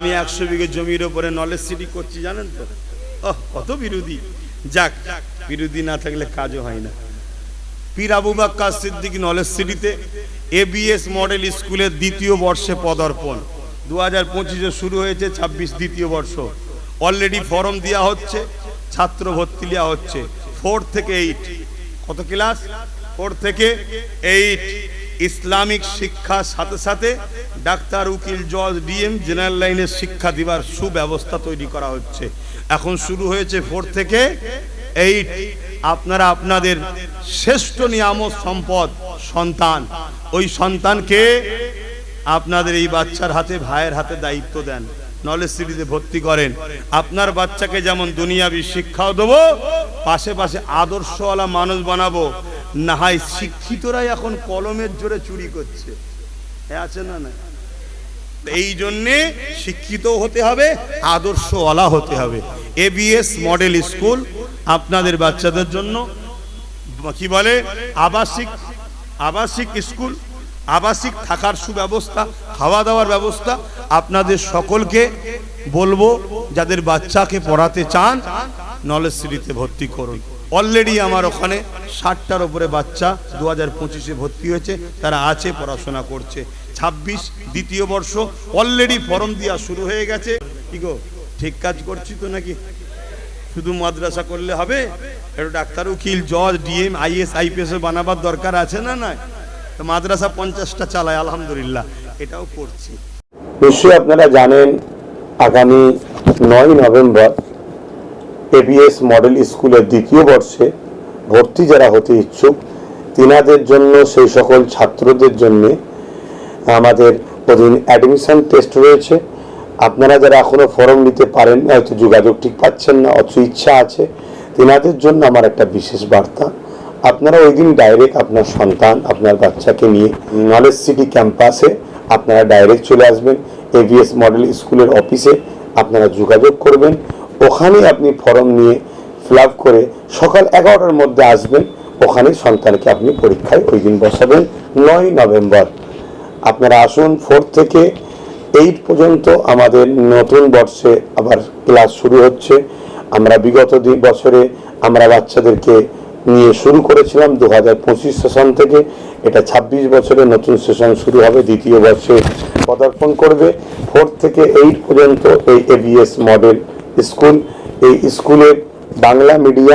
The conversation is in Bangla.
আমি একশো বিঘে জমির ওপরে নলেজ সিটি করছি, জানেন তো? কত বিরোধী। যাক, বিরোধী না থাকলে কাজও হয় না। পীর আবু বাক্কা সিদ্দিক নলেজ সিটিতে এবিএস মডেল স্কুলের দ্বিতীয় বর্ষে পদার্পণ। দু হাজার পঁচিশে শুরু হয়েছে, ছাব্বিশ দ্বিতীয় বর্ষ। অলরেডি ফর্ম দেওয়া হচ্ছে, ছাত্র ভর্তি দেওয়া হচ্ছে। ফোর থেকে এইট কত ক্লাস ফোর থেকে এইট ইসলামিক শিক্ষার সাথে সাথে ডাক্তার, উকিল, জজ, ডিএম, জেনারেল লাইনের শিক্ষা দিবার সুব্যবস্থা তৈরি করা হচ্ছে। এখন শুরু হয়েছে ফোর থেকে। এইট আপনারা আপনাদের শ্রেষ্ঠ নিয়ামত সম্পদ, সন্তান। ওই সন্তানকে আপনাদের এই বাচ্চার হাতে, ভাইয়ের হাতে দায়িত্ব দেন। নলেজ সিটিতে ভর্তি করেন। আপনার বাচ্চাকে যেমন দুনিয়াবি শিক্ষাও দেবো, পাশে পাশে আদর্শওয়ালা মানুষ বানাবো। না হয় শিক্ষিতরাই এখন কলমের জোরে চুরি করছে। এ আছে না না এই জন্যে শিক্ষিত হতে হবে, আদর্শওয়ালা হতে হবে। এবিএস মডেল স্কুল আপনাদের বাচ্চাদের জন্য, কি বলে? আবাসিক আবাসিক স্কুল আবাসিক থাকার সুব্যবস্থা খাওয়া দাওয়ার ব্যবস্থা আপনাদের সকলকে বলব, যাদের বাচ্চাকে পড়াতে চান, নলেজ সিটিতে ভর্তি করুন। অলরেডি আমার ওখানে ষাটটার উপরে বাচ্চা দু হাজার পঁচিশে ভর্তি হয়েছে, তারা আছে, পড়াশোনা করছে। ছাব্বিশ, দ্বিতীয় বর্ষ অলরেডি ফর্ম দেওয়া শুরু হয়ে গেছে। কি গো, ঠিক কাজ করছি তো নাকি? শুধু মাদ্রাসা করলে হবে? একটু ডাক্তার উকিল, জজ, ডিএম, আইএস, আইপিএস বানাবার দরকার আছে না না তো মাদ্রাসা পঞ্চাশটা চালায়, আলহামদুলিল্লাহ। এটাও করছি। নিশ্চয়ই আপনারা জানেন, আগামী নয় নভেম্বর এবিএস মডেল স্কুলের দ্বিতীয় বর্ষে ভর্তি যারা হতে ইচ্ছুক, তিনাদের জন্য, সেই সকল ছাত্রদের জন্য আমাদের ওদিন অ্যাডমিশন টেস্ট রয়েছে। আপনারা যারা এখনও ফর্ম নিতে পারেন, হয়তো যোগাযোগ ঠিক পাচ্ছেন না, অথচ ইচ্ছা আছে, তিনাদের জন্য আমার একটা বিশেষ বার্তা। আপনারা ওই দিন ডাইরেক্ট আপনার সন্তান, আপনার বাচ্চাকে নিয়ে নলেজ সিটি ক্যাম্পাসে আপনারা ডাইরেক্ট চলে আসবেন। এভিএস মডেল স্কুলের অফিসে আপনারা যোগাযোগ করবেন। ওখানে আপনি ফর্ম নিয়ে ফিল করে সকাল এগারোটার মধ্যে আসবেন। ওখানে সন্তানকে আপনি পরীক্ষায় ওই দিন বসাবেন, নয় নভেম্বর। আপনারা আসুন ফোর থেকে এইট পর্যন্ত আমাদের নতুন বর্ষে আবার ক্লাস শুরু হচ্ছে। আমরা বিগত দুই বছরে আমরা বাচ্চাদেরকে নিয়ে শুরু করেছিলাম দু হাজার পঁচিশ সেশন থেকে। এটা ছাব্বিশ বছরে নতুন সেশন শুরু হবে, দ্বিতীয় বর্ষে পদার্পণ করবে। ফোর থেকে এইট পর্যন্ত এই এবিএস মডেল স্কুল এই স্কুলের বাংলা মিডিয়াম